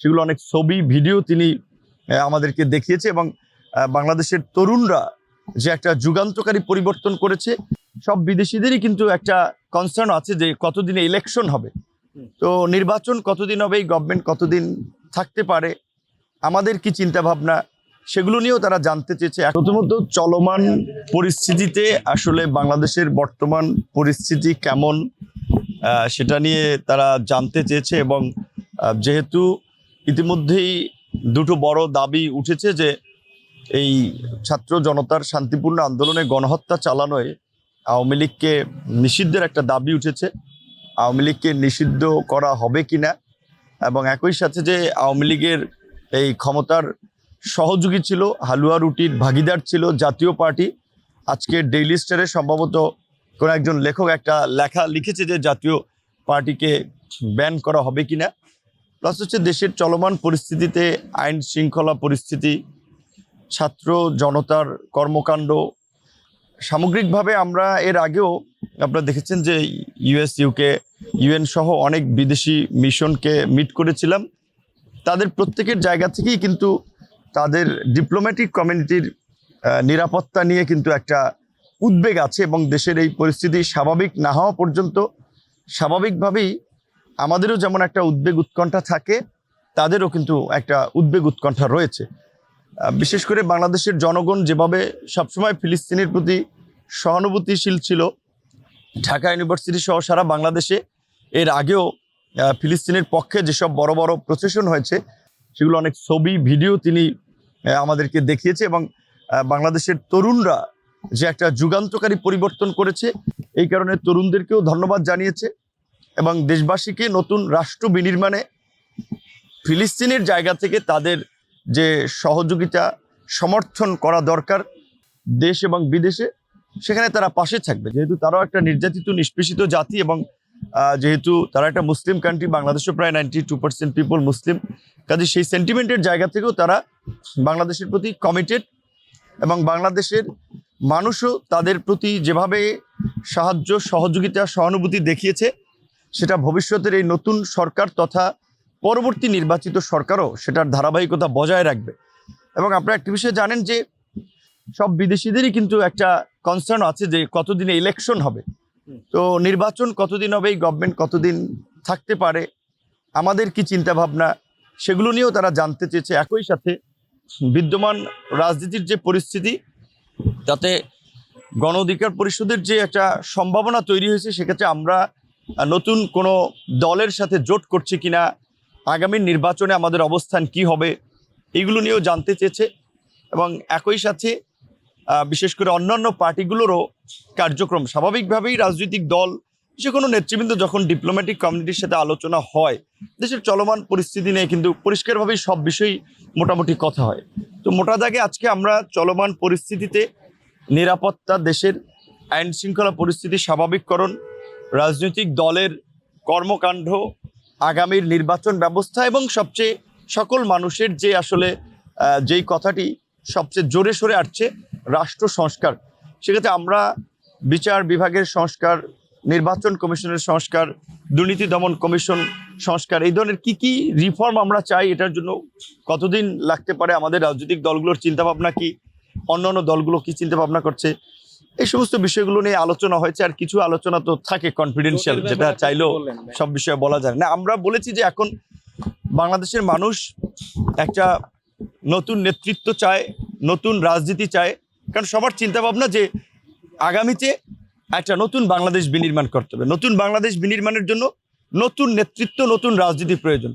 সেগুলো অনেক ছবি, ভিডিও তিনি আমাদেরকে দেখিয়েছে এবং বাংলাদেশের তরুণরা যে একটা যুগান্তকারী পরিবর্তন করেছে, সব বিদেশিদেরই কিন্তু একটা কনসার্ন আছে যে কতদিনে ইলেকশন হবে। তো নির্বাচন কতদিন হবে, এই গভর্নমেন্ট কতদিন থাকতে পারে, আমাদের কি চিন্তা ভাবনা সেগুলো নিয়েও তারা জানতে চেয়েছে। প্রথমত, চলমান পরিস্থিতিতে আসলে বাংলাদেশের বর্তমান পরিস্থিতি কেমন সেটা নিয়ে তারা জানতে চেয়েছে এবং যেহেতু ইতিমধ্যেই দুটো বড় দাবি উঠেছে যে এই ছাত্র জনতার শান্তিপূর্ণ আন্দোলনে গণহত্যা চালানোয় আওয়ামী লীগকে নিষিদ্ধের একটা দাবি উঠেছে। আওয়ামী লীগকে নিষিদ্ধ করা হবে কি না এবং একই সাথে যে আওয়ামী লীগের এই ক্ষমতার সহযোগী ছিল, হালুয়া রুটির ভাগিদার ছিল জাতীয় পার্টি, আজকে ডেইলি স্টারে সম্ভবত কোনো একজন লেখক একটা লেখা লিখেছে যে জাতীয় পার্টিকে ব্যান করা হবে কিনা। প্লাস হচ্ছে দেশের চলমান পরিস্থিতিতে আইন শৃঙ্খলা পরিস্থিতি, ছাত্র জনতার কর্মকাণ্ড। সামগ্রিকভাবে আমরা এর আগেও আপনারা দেখেছেন যে ইউএস ইউকে ইউএন সহ অনেক বিদেশি মিশনকে মিট করেছিলাম। তাদের প্রত্যেকের জায়গা থেকেই কিন্তু তাদের ডিপ্লোম্যাটিক কমিউনিটির নিরাপত্তা নিয়ে কিন্তু একটা উদ্বেগ আছে এবং দেশের এই পরিস্থিতি স্বাভাবিক না হওয়া পর্যন্ত স্বাভাবিকভাবেই আমাদেরও যেমন একটা উদ্বেগ উৎকণ্ঠা থাকে, তাদেরও কিন্তু একটা উদ্বেগ উৎকণ্ঠা রয়েছে। বিশেষ করে বাংলাদেশের জনগণ যেভাবে সবসময় ফিলিস্তিনের প্রতি সহানুভূতিশীল ছিল, ঢাকা ইউনিভার্সিটি সহ সারা বাংলাদেশে এর আগেও ফিলিস্তিনের পক্ষে যেসব বড় বড় প্রসেশন হয়েছে, সেগুলো অনেক ছবি, ভিডিও তিনি আমাদেরকে দেখিয়েছে এবং বাংলাদেশের তরুণরা যে একটা যুগান্তকারী পরিবর্তন করেছে, এই কারণে তরুণদেরকেও ধন্যবাদ জানিয়েছে। এবং দেশবাসীকে নতুন রাষ্ট্র বিনির্মাণে ফিলিস্তিনের জায়গা থেকে তাদের যে সহযোগিতা, সমর্থন করা দরকার দেশ এবং বিদেশে, সেখানে তারা পাশে থাকবে। যেহেতু তারাও একটা নির্যাতিত, নিষ্পেষিত জাতি এবং যেহেতু তারা একটা মুসলিম কান্ট্রি বাংলাদেশও প্রায় ninety two percent people Muslim, কাজে সেই সেন্টিমেন্টের জায়গা থেকেও তারা বাংলাদেশের প্রতি কমিটেড এবং বাংলাদেশের মানুষও তাদের প্রতি যেভাবে সাহায্য, সহযোগিতা, সহানুভূতি দেখিয়েছে সেটা ভবিষ্যতের এই নতুন সরকার তথা পরবর্তী নির্বাচিত সরকারও সেটার ধারাবাহিকতা বজায় রাখবে। এবং আপনারা একটি বিষয় জানেন যে সব বিদেশিদেরই কিন্তু একটা কনসার্ন আছে যে কতদিনে ইলেকশন হবে। তো নির্বাচন কতদিন হবে, এই গভর্নমেন্ট কতদিন থাকতে পারে, আমাদের কি চিন্তা ভাবনা সেগুলো নিয়েও তারা জানতে চেয়েছে। একই সাথে বিদ্যমান রাজনীতির যে পরিস্থিতি, তাতে গণ অধিকার পরিষদের যে একটা সম্ভাবনা তৈরি হয়েছে, সেক্ষেত্রে আমরা নতুন কোনো দলের সাথে জোট করছি কিনা, আগামী নির্বাচনে আমাদের অবস্থান কি হবে, এগুলো নিয়েও জানতে চেয়েছে এবং একই সাথে বিশেষ করে অন্যান্য পার্টিগুলোরও কার্যক্রম স্বাভাবিকভাবেই রাজনৈতিক দল, যে কোনো নেতৃবৃন্দ যখন ডিপ্লোম্যাটিক কমিউনিটির সাথে আলোচনা হয়, দেশের চলমান পরিস্থিতি নিয়ে কিন্তু পরিষ্কারভাবেই সব বিষয়ই মোটামুটি কথা হয়। তো মোটা দাগে আজকে আমরা চলমান পরিস্থিতিতে নিরাপত্তা দেশের আইন শৃঙ্খলা পরিস্থিতি স্বাভাবিককরণ রাজনৈতিক দলের কর্মকাণ্ড, আগামীর নির্বাচন ব্যবস্থা এবং সবচেয়ে সকল মানুষের যে আসলে যেই কথাটি সবচেয়ে জোরে সরে আসছে, রাষ্ট্র সংস্কার। সেক্ষেত্রে আমরা বিচার বিভাগের সংস্কার, নির্বাচন কমিশনের সংস্কার, দুর্নীতি দমন কমিশন সংস্কার, এই ধরনের কি কি রিফর্ম আমরা চাই এটার জন্য কতদিন লাগতে পারে? আমাদের রাজনৈতিক দলগুলোর চিন্তাভাবনা কি? অন্যান্য দলগুলো কি চিন্তাভাবনা করছে? এই সমস্ত বিষয়গুলো নিয়ে আলোচনা হয়েছে আর কিছু আলোচনা তো থাকে কনফিডেন্সিয়াল যেটা চাইলেও সব বিষয়ে বলা যায় না। আমরা বলেছি যে এখন বাংলাদেশের মানুষ একটা নতুন নেতৃত্ব চায় নতুন রাজনীতি চায় কারণ সবার চিন্তা ভাবনা যে আগামীতে একটা নতুন বাংলাদেশ বিনির্মাণ করতে হবে। নতুন বাংলাদেশ বিনির্মাণের জন্য নতুন নেতৃত্ব নতুন রাজনীতি প্রয়োজন।